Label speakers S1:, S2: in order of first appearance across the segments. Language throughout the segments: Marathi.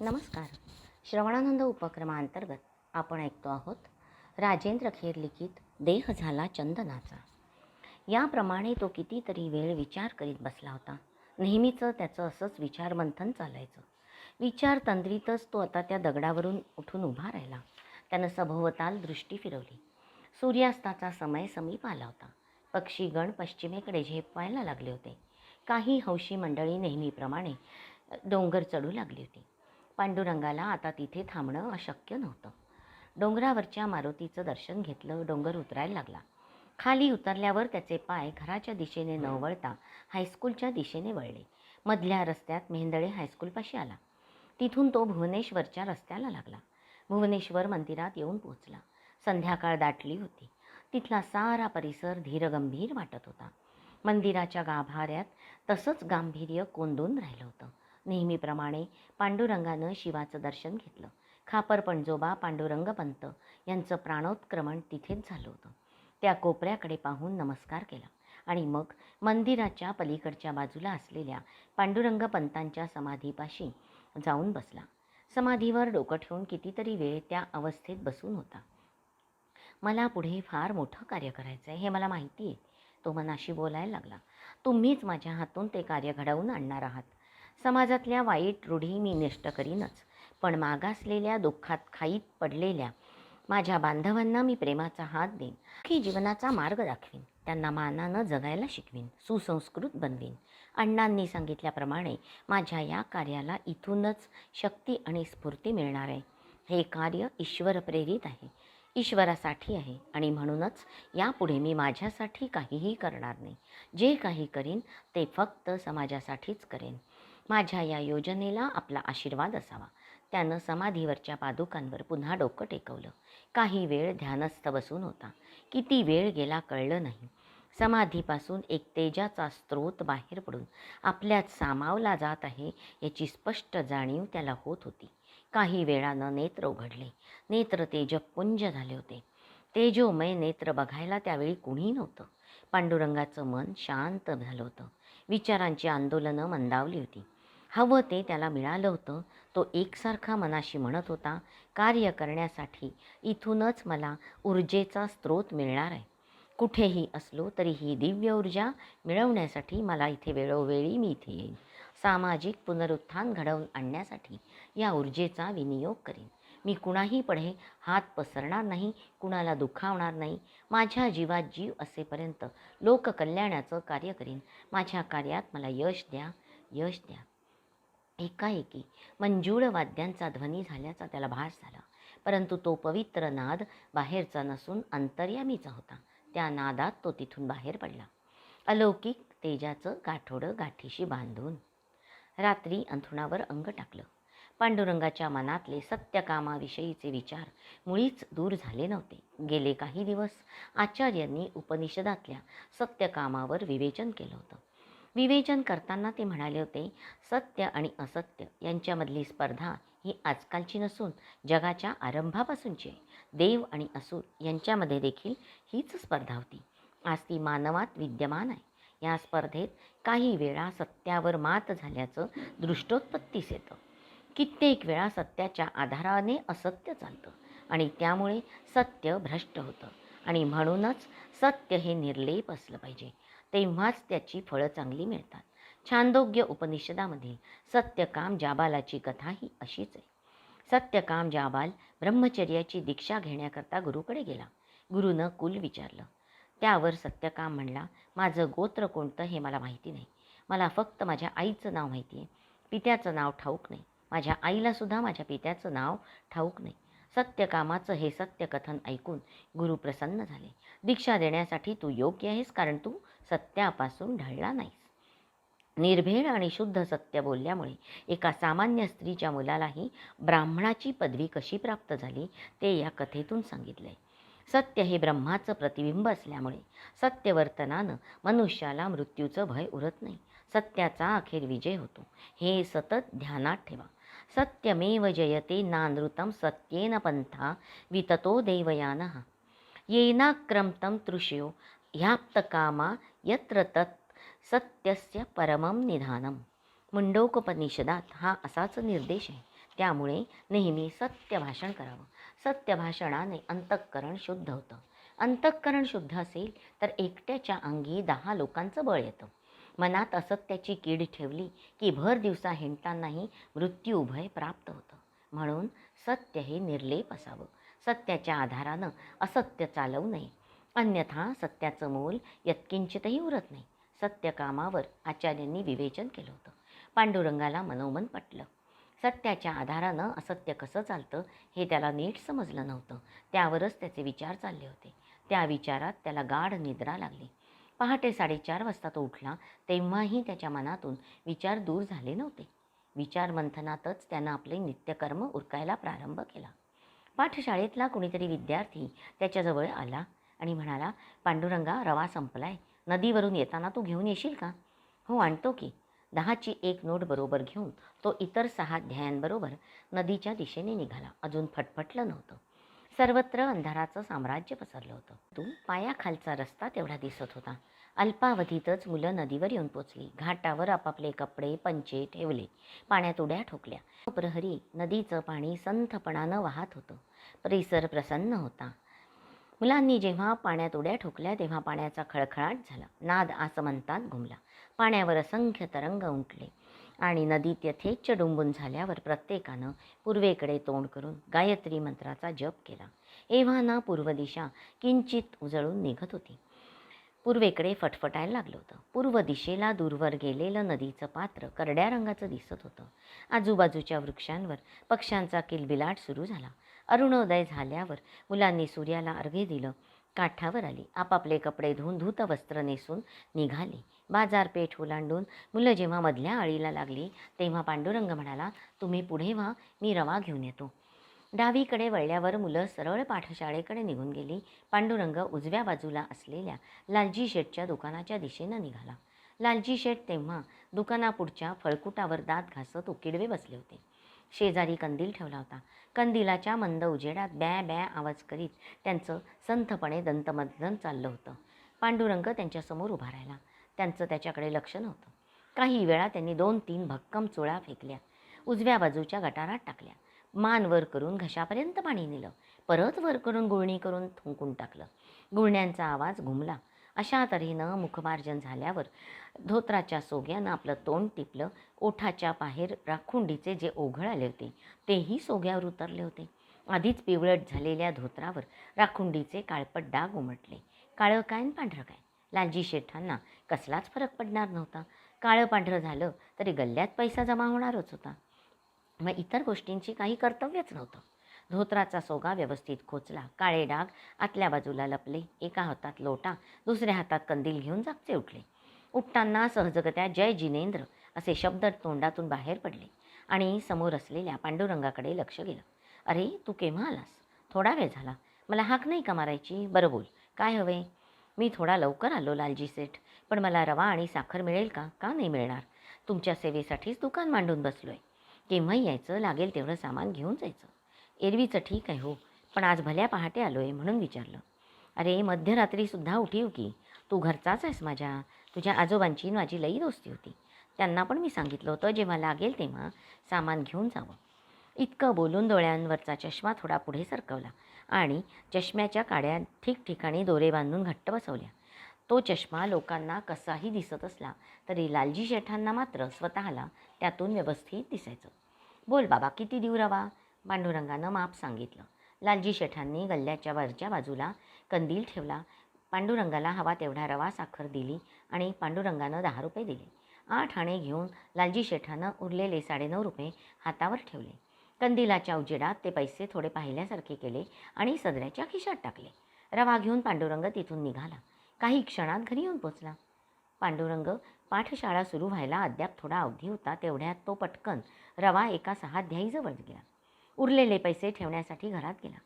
S1: नमस्कार. श्रवणानंद उपक्रमाअंतर्गत आपण ऐकतो आहोत राजेंद्र खेर लिखित देह झाला चंदनाचा. याप्रमाणे तो कितीतरी वेळ विचार करीत बसला होता. नेहमीचं त्याचं असंच विचारमंथन चालायचं. विचार तंद्रीतच तो आता त्या दगडावरून उठून उभा राहिला. त्यानं सभोवताल दृष्टी फिरवली. सूर्यास्ताचा समय समीप आला होता. पक्षीगण पश्चिमेकडे झेपवायला लागले होते. काही हौशी मंडळी नेहमीप्रमाणे डोंगर चढू लागली होती. पांडुरंगाला आता तिथे थांबणं अशक्य नव्हतं. डोंगरावरच्या मारुतीचं दर्शन घेतलं डोंगर उतरायला लागला. खाली उतरल्यावर त्याचे पाय घराच्या दिशेने न वळता हायस्कूलच्या दिशेने वळले. मधल्या रस्त्यात मेहेंदळे हायस्कूलपाशी आला. तिथून तो भुवनेश्वरच्या रस्त्याला लागला. भुवनेश्वर मंदिरात येऊन पोहोचला. संध्याकाळ दाटली होती. तिथला सारा परिसर धीरगंभीर वाटत होता. मंदिराच्या गाभाऱ्यात तसंच गांभीर्य कोंदून राहिलं होतं. नेहमीप्रमाणे पांडुरंगानं शिवाचं दर्शन घेतलं. खापर पणजोबा पांडुरंग पंत यांचं प्राणोत्क्रमण तिथेच झालं होतं. त्या कोपऱ्याकडे पाहून नमस्कार केला आणि मग मंदिराच्या पलीकडच्या बाजूला असलेल्या पांडुरंग पंतांच्या समाधीपाशी जाऊन बसला. समाधीवर डोकं ठेवून कितीतरी वेळ त्या अवस्थेत बसून होता. मला पुढे फार मोठं कार्य करायचं आहे हे मला माहिती आहे तो मनाशी बोलायला लागला. तुम्हीच माझ्या हातून ते कार्य घडवून आणणार आहात. समाजातल्या वाईट रूढी मी नष्ट करीनच. पण मागासलेल्या दुःखात खाईत पडलेल्या माझ्या बांधवांना मी प्रेमाचा हात देईन. की जीवनाचा मार्ग दाखवीन. त्यांना मानानं जगायला शिकवीन. सुसंस्कृत बनवीन. अण्णांनी सांगितल्याप्रमाणे माझ्या या कार्याला इथूनच शक्ती आणि स्फूर्ती मिळणार आहे. हे कार्य ईश्वर प्रेरित आहे. ईश्वरासाठी आहे आणि म्हणूनच यापुढे मी माझ्यासाठी काहीही करणार नाही. जे काही करीन ते फक्त समाजासाठीच करेन. माझ्या या योजनेला आपला आशीर्वाद असावा. त्यानं समाधीवरच्या पादुकांवर पुन्हा डोकं टेकवलं. काही वेळ ध्यानस्थ बसून होता. किती वेळ गेला कळलं नाही. समाधीपासून एक तेजाचा स्रोत बाहेर पडून आपल्यात सामावला जात आहे याची स्पष्ट जाणीव त्याला होत होती. काही वेळानं नेत्र उघडले. नेत्र तेजपुंज झाले होते. तेजोमय नेत्र बघायला त्यावेळी कुणी नव्हतं. पांडुरंगाचं मन शांत झालं होतं. विचारांची आंदोलनं मंदावली होती. हवं ते त्याला मिळालं होतं. तो एकसारखा मनाशी म्हणत होता कार्य करण्यासाठी इथूनच मला ऊर्जेचा स्रोत मिळणार आहे. कुठेही असलो तरी ही दिव्य ऊर्जा मिळवण्यासाठी मला इथे वेळोवेळी मी इथे येईन. सामाजिक पुनरुत्थान घडवून आणण्यासाठी या ऊर्जेचा विनियोग करीन. मी कुणाही पुढे हात पसरणार नाही कुणाला दुखावणार नाही. माझ्या जीवात जीव असेपर्यंत लोककल्याणाचं कार्य करीन. माझ्या कार्यात मला यश द्या यश द्या. एकाएकी मंजूळ वाद्यांचा ध्वनी झाल्याचा त्याला भास झाला. परंतु तो पवित्र नाद बाहेरचा नसून अंतर्यामीचा होता. त्या नादात तो तिथून बाहेर पडला. अलौकिक तेजाचं गाठोडं गाठीशी बांधून रात्री अंथरुणावर अंग टाकलं. पांडुरंगाच्या मनातले सत्यकामाविषयीचे विचार मुळीच दूर झाले नव्हते. गेले काही दिवस आचार्यांनी उपनिषदातल्या सत्यकामावर विवेचन केलं होतं. विवेचन करताना ते म्हणाले होते सत्य आणि असत्य यांच्यामधली स्पर्धा ही आजकालची नसून जगाच्या आरंभापासूनची आहे. देव आणि असुर यांच्यामध्ये देखील हीच स्पर्धा होती. आज ती मानवात विद्यमान आहे. या स्पर्धेत काही वेळा सत्यावर मात झाल्याचं दृष्टोत्पत्तीस येतं कित्येक वेळा सत्याच्या आधाराने असत्य चालतं आणि त्यामुळे सत्य भ्रष्ट होतं आणि म्हणूनच सत्य हे निर्लेप असलं पाहिजे. तेव्हाच त्याची फळं चांगली मिळतात. छांदोग्य उपनिषदामधील सत्यकाम जाबालाची कथा ही अशीच आहे. सत्यकाम जाबाल ब्रह्मचर्याची दीक्षा घेण्याकरता गुरुकडे गेला. गुरुनं कुल विचारलं. त्यावर सत्यकाम म्हणला माझं गोत्र कोणतं हे मला माहिती नाही. मला फक्त माझ्या आईचं नाव माहिती आहे. पित्याचं नाव ठाऊक नाही. माझ्या आईलासुद्धा माझ्या पित्याचं नाव ठाऊक नाही. सत्यकामाचं हे सत्यकथन ऐकून गुरु प्रसन्न झाले. दीक्षा देण्यासाठी तू योग्य आहेस कारण तू सत्यापासून ढळला नाहीस निर्भेळ आणि शुद्ध सत्य बोलल्यामुळे एका सामान्य स्त्रीच्या मुलालाही ब्राह्मणाची पदवी कशी प्राप्त झाली ते या कथेतून सांगितले. सत्य हे ब्रह्माचं प्रतिबिंब असल्यामुळे सत्यवर्तनानं मनुष्याला मृत्यूचं भय उरत नाही. सत्याचा अखेर विजय होतो. हे सतत ध्यानात ठेवा. सत्यमेव जयते नानृतं सत्येन पंथा विततो देवयान. येनाक्रमतं तृष्यो ह्याप्तकामा यत्र तत् सत्यस्य परमं निधानम मुंडोकोपनिषदात हा असाच निर्देश आहे. त्यामुळे नेहमी सत्य भाषण करावं. सत्य भाषणाने अंतःकरण शुद्ध होतं. अंतःकरण शुद्ध असेल तर एकट्याच्या अंगी दहा लोकांचं बळ येतं. मनात असत्याची कीड ठेवली की भर दिवसा हिंडतानाही मृत्यू उभय प्राप्त होतं. म्हणून सत्य हे निर्लेप असावं. सत्याच्या आधारानं असत्य चालवू नये. अन्यथा सत्याचं मोल यत्किंचितही उरत नाही. सत्यकामावर आचार्यांनी विवेचन केलं होतं. पांडुरंगाला मनोमन पटलं. सत्याच्या आधारानं असत्य कसं चालतं हे त्याला नीट समजलं नव्हतं. त्यावरच त्याचे विचार चालले होते. त्या विचारात त्याला गाढ निद्रा लागली. पहाटे साडेचार वाजता तो उठला तेव्हाही त्याच्या मनातून विचार दूर झाले नव्हते. विचार मंथनातच त्यानं आपले नित्यकर्म उरकायला प्रारंभ केला. पाठशाळेतला कुणीतरी विद्यार्थी त्याच्याजवळ आला. आणि म्हणाला पांडुरंगा रवा संपलाय. नदीवरून येताना तू घेऊन येशील का? हो आणतो की. दहाची एक नोट बरोबर घेऊन तो इतर सहा ध्यायांबरोबर नदीच्या दिशेने निघाला. अजून फटफटलं नव्हतं. सर्वत्र अंधाराचं साम्राज्य पसरलं होतं. तू पायाखालचा रस्ता तेवढा दिसत होता. अल्पावधीतच मुलं नदीवर येऊन पोचली. घाटावर आपापले कपडे पंचे ठेवले. पाण्यात उड्या ठोकल्या. प्रहरी नदीचं पाणी संथपणानं वाहत होतं. परिसर प्रसन्न होता. मुलांनी जेव्हा पाण्यात उड्या ठोकल्या तेव्हा पाण्याचा खळखळाट झाला. नाद आसमंतात घुमला पाण्यावर असंख्य तरंग उमटले आणि नदीत यथेच्छ डुंबून झाल्यावर प्रत्येकानं पूर्वेकडे तोंड करून गायत्री मंत्राचा जप केला. एव्हाना पूर्व दिशा किंचित उजळून निघत होती. पूर्वेकडे फटफटायला लागलं होतं. पूर्व दिशेला दूरवर गेलेलं नदीचं पात्र करड्या रंगाचं दिसत होतं. आजूबाजूच्या वृक्षांवर पक्ष्यांचा किलबिलाट सुरू झाला. अरुणोदय झाल्यावर मुलांनी सूर्याला अर्घ्य दिलं. काठावर आली. आपापले कपडे धुवून धूत वस्त्र नेसून निघाली. बाजारपेठ ओलांडून मुलं जेव्हा मधल्या आळीला लागली तेव्हा पांडुरंग म्हणाला तुम्ही पुढे व्हा मी रवा घेऊन येतो. डावीकडे वळल्यावर मुलं सरळ पाठशाळेकडे निघून गेली. पांडुरंग उजव्या बाजूला असलेल्या लालजी शेठच्या दुकानाच्या दिशेनं निघाला. लालजी शेठ तेव्हा दुकानापुढच्या फळकुटावर दात घासत उकिडवे बसले होते. शेजारी कंदील ठेवला होता. कंदिलाच्या मंद उजेडात बॅ बॅ आवाज करीत त्यांचं संथपणे दंतमंथन चाललं होतं. पांडुरंग त्यांच्यासमोर उभा राहिला. त्यांचं त्याच्याकडे लक्ष नव्हतं. काही वेळा त्यांनी दोन तीन भक्कम चुळा फेकल्या. उजव्या बाजूच्या गटारात टाकल्या. मान वर करून घशापर्यंत पाणी नेलं. परत वर करून गुळणी करून थुंकून टाकलं. गुळण्यांचा आवाज घुमला. अशा तऱ्हेनं मुखमार्जन झाल्यावर धोत्राच्या सोग्यानं आपलं तोंड टिपलं ओठाच्या बाहेर राखुंडीचे जे ओघळ आले होते तेही सोग्यावर उतरले होते. आधीच पिवळट झालेल्या धोत्रावर राखुंडीचे काळपट डाग उमटले. काळं काय आणि पांढरं काय? लालजी शेठांना कसलाच फरक पडणार नव्हता. काळं पांढरं झालं तरी गल्ल्यात पैसा जमा होणारच होता. मग इतर गोष्टींची काही कर्तव्यच नव्हतं. धोत्राचा सोगा व्यवस्थित खोचला काळे डाग आतल्या बाजूला लपले एका हातात लोटा दुसऱ्या हातात कंदील घेऊन जागचे उठले. उठताना सहजगत्या जय जिनेंद्र असे शब्द तोंडातून बाहेर पडले आणि समोर असलेल्या पांडुरंगाकडे लक्ष गेलं. अरे तू केव्हा आलास? थोडा वेळ झाला. मला हाक नाही का मारायची? बरं बोल. काय हवे? मी थोडा लवकर आलो लालजी सेठ. पण मला रवा आणि साखर मिळेल का? का नाही मिळणार? तुमच्या सेवेसाठीच दुकान मांडून बसलो आहे केव्हाही यायचं लागेल तेवढं सामान घेऊन जायचं. एरवीचं ठीक आहे हो पण आज भल्या पहाटे आलो आहे म्हणून विचारलं. अरे मध्यरात्रीसुद्धा उठीव की तू घरचाच आहेस माझ्या. तुझ्या आजोबांची माझी लई दोस्ती होती. त्यांना पण मी सांगितलं होतं जेव्हा लागेल तेव्हा सामान घेऊन जावं. इतकं बोलून डोळ्यांवरचा चष्मा थोडा पुढे सरकवला आणि चष्म्याच्या काड्या ठिकठिकाणी दोरे बांधून घट्ट बसवल्या. तो चष्मा लोकांना कसाही दिसत असला तरी लालजी शेठांना मात्र स्वतःला त्यातून व्यवस्थित दिसायचं. बोल बाबा किती देऊ रवा? पांडुरंगानं माप सांगितलं. लालजी शेठांनी गल्ल्याच्या वरच्या बाजूला कंदील ठेवला पांडुरंगाला हवा तेवढा रवा साखर दिली आणि पांडुरंगानं दहा रुपये दिले. आठ आणे घेऊन लालजी शेठानं उरलेले साडेनऊ रुपये हातावर ठेवले. कंदिलाच्या उजेडात ते पैसे थोडे पाहिल्यासारखे केले आणि सदऱ्याच्या खिशात टाकले. रवा घेऊन पांडुरंग तिथून निघाला. काही क्षणात घरी येऊन पोचला. पांडुरंग पाठशाळा सुरू व्हायला अद्याप थोडा अवधी होता तेवढ्यात तो पटकन रवा एका सहाध्यायीजवळ गेला. उरलेले पैसे ठेवण्यासाठी घरात गेला.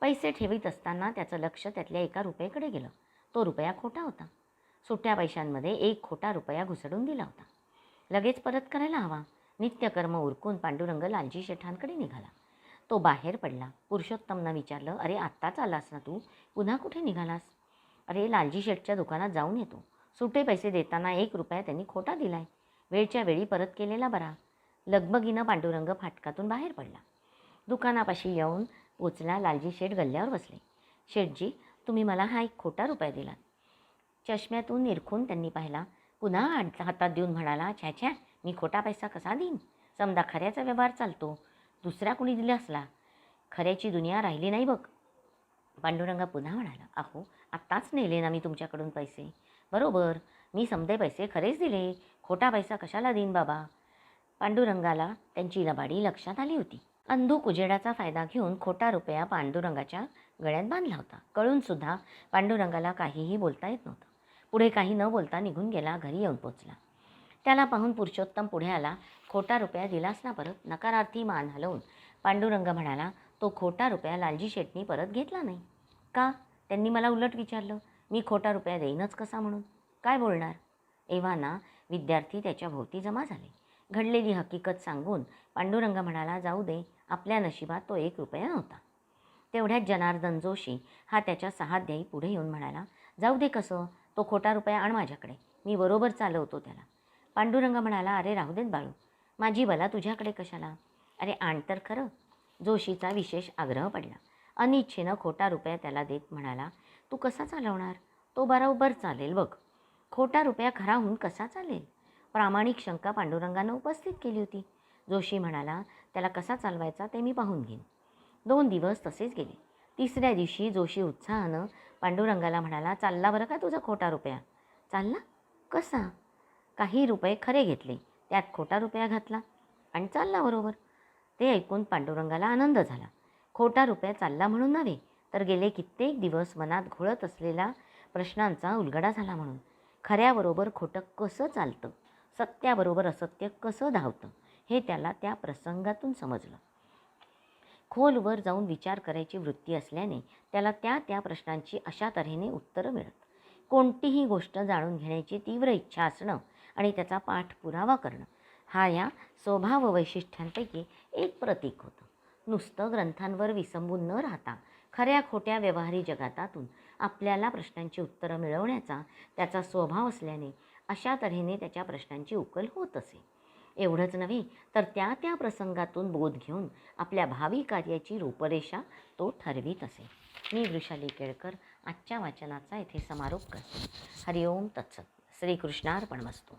S1: पैसे ठेवीत असताना त्याचं लक्ष त्यातल्या एका रुपयाकडे गेलं. तो रुपया खोटा होता. सुट्ट्या पैशांमध्ये एक खोटा रुपया घुसडून दिला होता. लगेच परत करायला हवा. नित्यकर्म उरकून पांडुरंग लालजी शेठांकडे निघाला. तो बाहेर पडला. पुरुषोत्तमनं विचारलं अरे आत्ताच आलास ना तू? पुन्हा कुठे निघालास? अरे लालजी शेठच्या दुकानात जाऊन येतो. सुटे पैसे देताना एक रुपया त्यांनी खोटा दिलाय. वेळच्या वेळी परत केलेला बरा. लगबगीनं पांडुरंग फाटकातून बाहेर पडला. दुकानापाशी येऊन पोचला लालजी शेठ गल्ल्यावर बसले. शेठजी तुम्ही मला हा एक खोटा रुपया दिला चष्म्यातून निरखून त्यांनी पाहिला पुन्हा हातात देऊन म्हणाला छ्या छ्या मी खोटा पैसा कसा देईन? समजा खऱ्याचा व्यवहार चालतो दुसरा कुणी दिला असला खऱ्याची दुनिया राहिली नाही बघ. पांडुरंग पुन्हा म्हणाला अहो आत्ताच नेले ना मी तुमच्याकडून पैसे. बरोबर मी समदे पैसे खरेच दिले. खोटा पैसा कशाला देईन बाबा? पांडुरंगाला त्यांची लबाडी लक्षात आली होती. अंधुक उजेडाचा फायदा घेऊन खोटा रुपया पांडुरंगाच्या गळ्यात बांधला होता. कळूनसुद्धा पांडुरंगाला काहीही बोलता येत नव्हतं. पुढे काही न बोलता निघून गेला घरी येऊन पोचला. त्याला पाहून पुरुषोत्तम पुढे आला. खोटा रुपया दिलास ना परत नकारार्थी मान हलवून पांडुरंग म्हणाला तो खोटा रुपया लालजी शेटनी परत घेतला नाही. का? त्यांनी मला उलट विचारलं. मी खोटा रुपया देईनच कसा म्हणून? काय बोलणार? एव्हाना विद्यार्थी त्याच्या भोवती जमा झाले. घडलेली हकीकत सांगून पांडुरंग म्हणाला जाऊ दे आपल्या नशिबात तो एक रुपया नव्हता. तेवढ्यात जनार्दन जोशी हा त्याच्या सहाध्यायी पुढे येऊन म्हणाला जाऊ दे कसं तो खोटा रुपया आण माझ्याकडे मी बरोबर चालवतो त्याला. पांडुरंग म्हणाला अरे राहू देत बाळू माझी बला तुझ्याकडे कशाला? अरे आण तर खरं. जोशीचा विशेष आग्रह पडला. अनिच्छेनं खोटा रुपया त्याला देत म्हणाला तू कसा चालवणार? तो बरोबर चालेल बघ. खोटा रुपया खरा होऊन कसा चालेल? प्रामाणिक शंका पांडुरंगानं उपस्थित केली होती. जोशी म्हणाला त्याला कसा चालवायचा ते मी पाहून घेईन. दोन दिवस तसेच गेले. तिसऱ्या दिवशी जोशी उत्साहानं पांडुरंगाला म्हणाला चालला बरं का तुझा खोटा रुपया? चालला? कसा? काही रुपये खरे घेतले. त्यात खोटा रुपया घातला. आणि चालला बरोबर. ते ऐकून पांडुरंगाला आनंद झाला. खोटा रुपया चालला म्हणून नव्हे तर गेले कित्येक दिवस मनात घोळत असलेला प्रश्नांचा उलगडा झाला म्हणून. खऱ्याबरोबर खोटं कसं चालतं? सत्याबरोबर असत्य कसं धावतं हे त्याला त्या प्रसंगातून समजलं. खोलवर जाऊन विचार करायची वृत्ती असल्याने त्याला त्या त्या प्रश्नांची अशा तऱ्हेने उत्तरं मिळत. कोणतीही गोष्ट जाणून घेण्याची तीव्र इच्छा असणं आणि त्याचा पाठपुरावा करणं हा या स्वभाव वैशिष्ट्यांपैकी एक प्रतीक होतं. नुसतं ग्रंथांवर विसंबून न राहता खऱ्या खोट्या व्यवहारी जगातातून आपल्याला प्रश्नांची उत्तरं मिळवण्याचा त्याचा स्वभाव असल्याने अशा तऱ्हेने त्याच्या प्रश्नांची उकल होत असे. एवढंच नव्हे तर त्या त्या प्रसंगातून बोध घेऊन आपल्या भावी कार्याची रूपरेषा तो ठरवीत असे. मी वृषाली केळकर आजच्या वाचनाचा येथे समारोप करते. हरिओम तत्सत. श्रीकृष्णार्पणमस्तू.